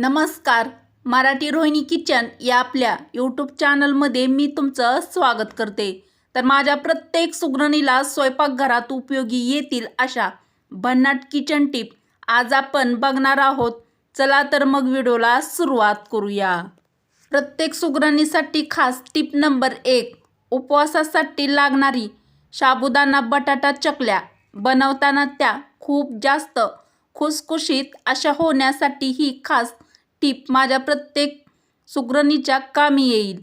नमस्कार मराठी रोहिणी किचन या आपल्या यूट्यूब चॅनलमध्ये मी तुमचं स्वागत करते. तर माझ्या प्रत्येक सुगरणीला स्वयंपाकघरात उपयोगी येतील अशा भन्नाट किचन टिप आज आपण बघणार आहोत. चला तर मग व्हिडिओला सुरुवात करूया. प्रत्येक सुगरणीसाठी खास टिप नंबर एक उपवासासाठी लागणारी साबुदाणा बटाटा चकल्या बनवताना त्या खूप जास्त खुसखुशीत अशा होण्यासाठी ही खास टीप माझ्या प्रत्येक सुगरणीच्या कामी येईल.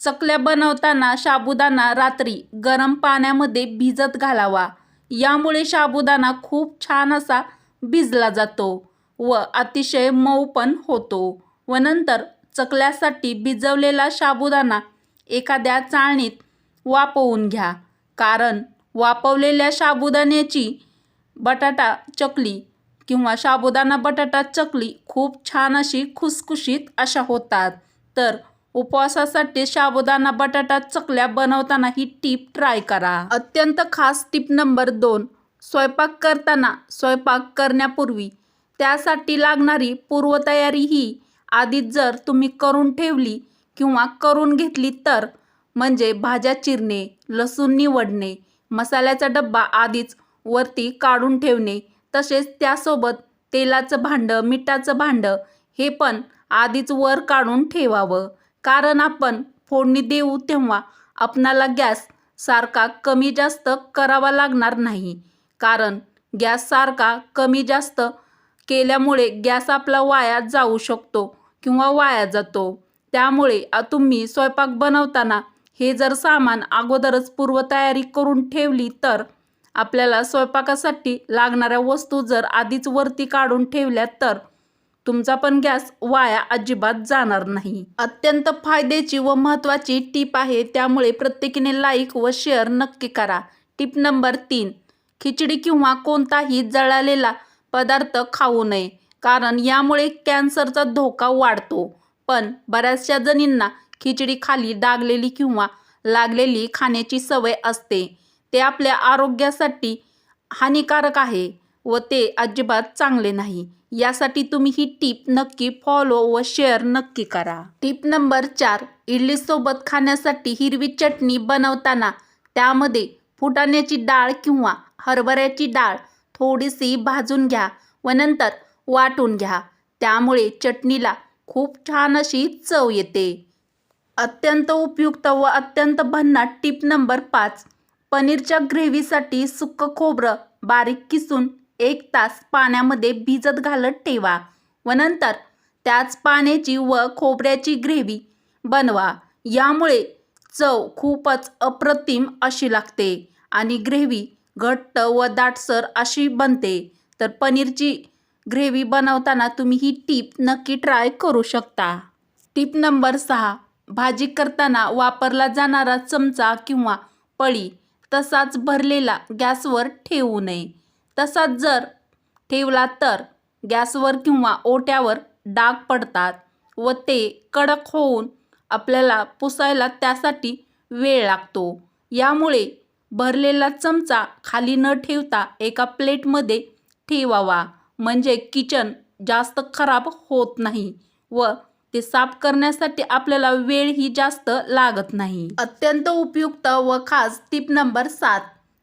चकल्या बनवताना साबुदाणा रात्री गरम पाण्यामध्ये भिजत घालावा. यामुळे साबुदाणा खूप छान असा भिजला जातो व अतिशय मऊ पण होतो. व नंतर चकल्यासाठी भिजवलेला साबुदाणा एखाद्या चाळणीत वापवून घ्या. कारण वापवलेल्या साबुदाण्याची बटाटा चकली किंवा साबुदाणा बटाटा चकली खूप छान अशी खुसखुशीत अशा होतात. तर उपवासासाठी साबुदाणा बटाटा चकल्या बनवताना ही टीप ट्राय करा. अत्यंत खास टीप नंबर दोन स्वयंपाक करताना स्वयंपाक करण्यापूर्वी. त्यासाठी लागणारी पूर्वतयारी ही आधीच जर तुम्ही करून ठेवली किंवा करून घेतली तर म्हणजे भाज्या चिरणे लसूण निवडणे मसाल्याचा डब्बा आधीच वरती काढून ठेवणे तसेच त्यासोबत तेलाचं भांडं मिठाचं भांडं हे पण आधीच वर काढून ठेवावं. कारण आपण फोडणी देऊ तेव्हा आपणाला गॅस सारखा कमी जास्त करावा लागणार नाही. कारण गॅस सारखा कमी जास्त केल्यामुळे गॅस आपला वाया जाऊ शकतो किंवा वाया जातो. त्यामुळे तुम्ही स्वयंपाक बनवताना हे जर सामान अगोदरच पूर्वतयारी करून ठेवली तर आपल्याला स्वयंपाकासाठी लागणाऱ्या वस्तू जर आधीच वरती काढून ठेवल्या तर तुमचा पण गॅस वाया अजिबात जाणार नाही. अत्यंत फायद्याची व महत्त्वाची टीप आहे त्यामुळे प्रत्येकीने लाईक व शेअर नक्की करा. टीप नंबर तीन खिचडी किंवा कोणताही जळालेला पदार्थ खाऊ नये कारण यामुळे कॅन्सरचा धोका वाढतो. पण बऱ्याचशा जणींना खिचडी खाली डागलेली किंवा लागलेली खाण्याची सवय असते. ते आपल्या आरोग्यासाठी हानिकारक आहे व ते अजिबात चांगले नाही. यासाठी तुम्ही ही टीप नक्की फॉलो व शेअर नक्की करा. टीप नंबर चार इडलीसोबत खाण्यासाठी हिरवी चटणी बनवताना त्यामध्ये फुटाण्याची डाळ किंवा हरभऱ्याची डाळ थोडीशी भाजून घ्या व नंतर वाटून घ्या. त्यामुळे चटणीला खूप छान अशी चव येते. अत्यंत उपयुक्त व अत्यंत भन्नाट टीप नंबर पाच पनीरच्या ग्रेव्हीसाठी सुकं खोबरं बारीक किसून एक तास पाण्यामध्ये भिजत घालत ठेवा व नंतर त्याच पाण्याची व खोबऱ्याची ग्रेव्ही बनवा. यामुळे चव खूपच अप्रतिम अशी लागते आणि ग्रेव्ही घट्ट व दाटसर अशी बनते. तर पनीरची ग्रेव्ही बनवताना तुम्ही ही टीप नक्की ट्राय करू शकता. टीप नंबर सहा भाजी करताना वापरला जाणारा चमचा किंवा पळी. तसाच भरलेला गॅसवर ठेवू नये. तसाच जर ठेवला तर गॅसवर किंवा ओट्यावर डाग पडतात व ते कडक होऊन आपल्याला पुसायला त्यासाठी वेळ लागतो. यामुळे भरलेला चमचा खाली न ठेवता एका प्लेटमध्ये ठेवावा. म्हणजे किचन जास्त खराब होत नाही व ते साफ करण्यासाठी आपल्याला वेळ ही जास्त लागत नाही. अत्यंत उपयुक्त व खास टीप नंबर सात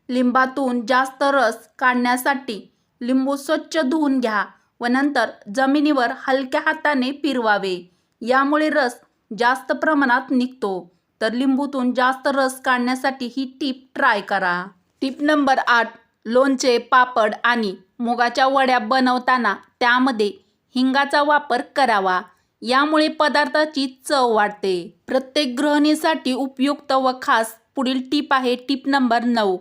लिंबातून जास्त रस काढण्यासाठी लिंबू स्वच्छ धुवून घ्या व नंतर जमिनीवर हलक्या हाताने फिरवावे. यामुळे रस जास्त प्रमाणात निघतो. तर लिंबूतून जास्त रस काढण्यासाठी ही टीप ट्राय करा. टीप नंबर आठ लोणचे पापड आणि मुगाच्या वड्या बनवताना त्यामध्ये हिंगाचा वापर करावा. यामुळे पदार्थाची चव वाढते. प्रत्येक गृहिणीसाठी उपयुक्त व खास पुढील टीप आहे टीप नंबर नऊ.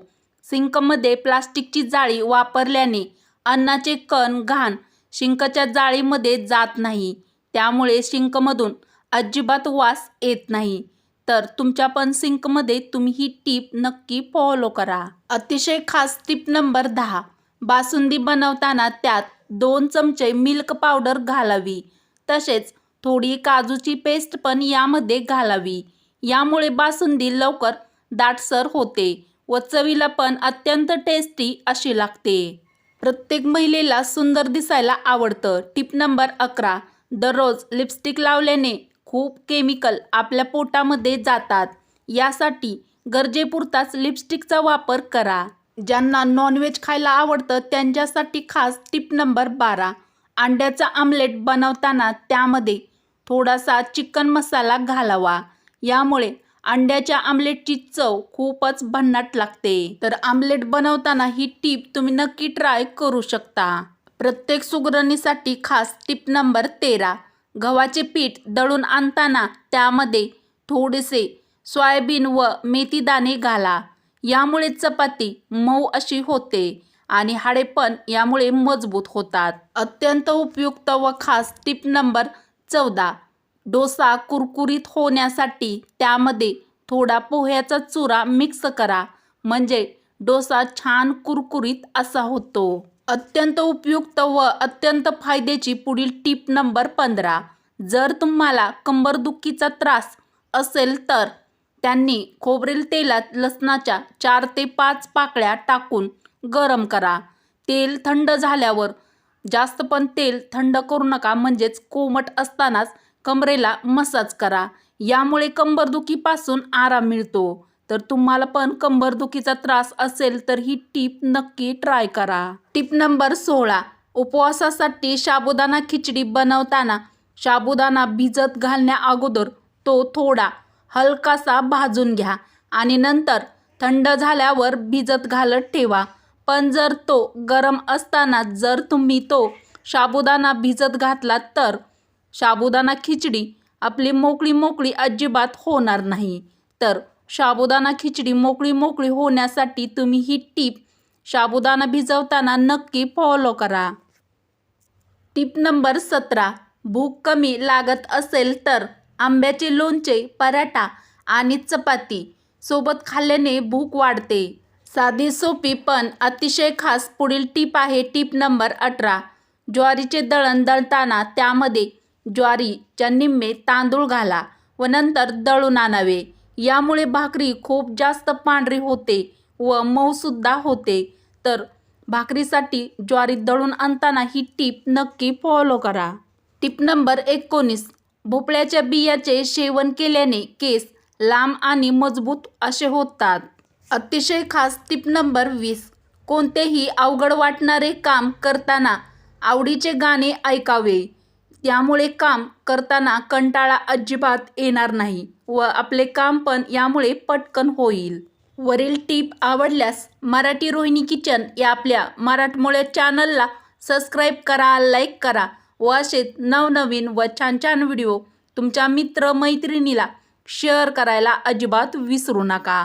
सिंकमध्ये प्लास्टिकची जाळी वापरल्याने अन्नाचे कण घाण शिंकच्या जाळीमध्ये जात नाही. त्यामुळे शिंकमधून अजिबात वास येत नाही. तर तुमच्या पण सिंकमध्ये तुम्ही ही टीप नक्की फॉलो करा. अतिशय खास टीप नंबर दहा. बासुंदी बनवताना त्यात दोन चमचे मिल्क पावडर घालावी. तसेच थोडी काजूची पेस्ट पण यामध्ये घालावी. यामुळे बासुंदी लवकर दाटसर होते व चवीला पण अत्यंत टेस्टी अशी लागते. प्रत्येक महिलेला सुंदर दिसायला आवडतं. टिप नंबर अकरा. दररोज लिपस्टिक लावल्याने खूप केमिकल आपल्या पोटामध्ये जातात. यासाठी गरजेपुरताच लिपस्टिकचा वापर करा. ज्यांना नॉनव्हेज खायला आवडतं त्यांच्यासाठी खास टिप नंबर बारा. अंड्याचा आमलेट बनवताना त्यामध्ये थोडासा चिकन मसाला घालावा. यामुळे अंड्याच्या आमलेटची चव खूपच भन्नाट लागते. तर आमलेट बनवताना ही टीप तुम्ही नक्की ट्राय करू शकता. प्रत्येक सुगरणीसाठी खास टिप नंबर तेरा. गव्हाचे पीठ दळून आणताना त्यामध्ये थोडेसे सोयाबीन व मेथीदाणे घाला. यामुळे चपाती मऊ अशी होते आणि हाडे पण यामुळे मजबूत होतात. अत्यंत उपयुक्त व खास टिप नंबर चौदा. डोसा कुरकुरीत होण्यासाठी त्यामध्ये थोडा पोह्याचा चुरा मिक्स करा. म्हणजे डोसा छान कुरकुरीत असा होतो. अत्यंत उपयुक्त व अत्यंत फायद्याची पुढील टीप नंबर पंधरा. जर तुम्हाला कंबरदुखीचा त्रास असेल तर त्यांनी खोबरेल तेलात लसणाच्या चार ते पाच पाकळ्या टाकून गरम करा. तेल थंड झाल्यावर जास्त पण तेल थंड करू नका म्हणजेच कोमट असतानाच कमरेला मसाज करा. यामुळे कंबरदुखीपासून आराम मिळतो. तर तुम्हाला पण कंबरदुखीचा त्रास असेल तर ही टीप नक्की ट्राय करा. टीप नंबर सोळा. उपवासासाठी साबुदाणा खिचडी बनवताना साबुदाणा भिजत घालण्या अगोदर तो थोडा हलकासा भाजून घ्या आणि नंतर थंड झाल्यावर भिजत घालत ठेवा. पण जर तो गरम असताना जर तुम्ही तो साबुदाणा भिजत घातलात तर साबुदाणा खिचडी आपली मोकळी मोकळी अजिबात होणार नाही. तर साबुदाणा खिचडी मोकळी मोकळी होण्यासाठी तुम्ही ही टीप साबुदाणा भिजवताना नक्की फॉलो करा. टीप नंबर सतरा भूक कमी लागत असेल तर आंब्याचे लोणचे पराठा आणि चपाती सोबत खाल्ल्याने भूक वाढते. साधी सोपी पण अतिशय खास पुढील टीप आहे टीप नंबर अठरा. ज्वारीचे दळण दळताना त्यामध्ये ज्वारीच्या निम्मे तांदूळ घाला व नंतर दळून आणावे. यामुळे भाकरी खूप जास्त पांढरी होते व मऊसुद्धा होते. तर भाकरीसाठी ज्वारी दळून आणताना ही टीप नक्की फॉलो करा. टीप नंबर एकोणीस. भोपळ्याच्या बियाचे सेवन केल्याने केस लांब आणि मजबूत असे होतात. अतिशय खास टिप नंबर वीस. कोणतेही अवघड वाटणारे काम करताना आवडीचे गाणे ऐकावे. त्यामुळे काम करताना कंटाळा अजिबात येणार नाही व आपले काम पण यामुळे पटकन होईल. वरील टीप आवडल्यास मराठी रोहिणी किचन या आपल्या मराठमोळ्या चॅनलला सबस्क्राईब करा लाईक करा व असेच नवनवीन व छान छान व्हिडिओ तुमच्या मित्र मैत्रिणीला शेअर करायला अजिबात विसरू नका.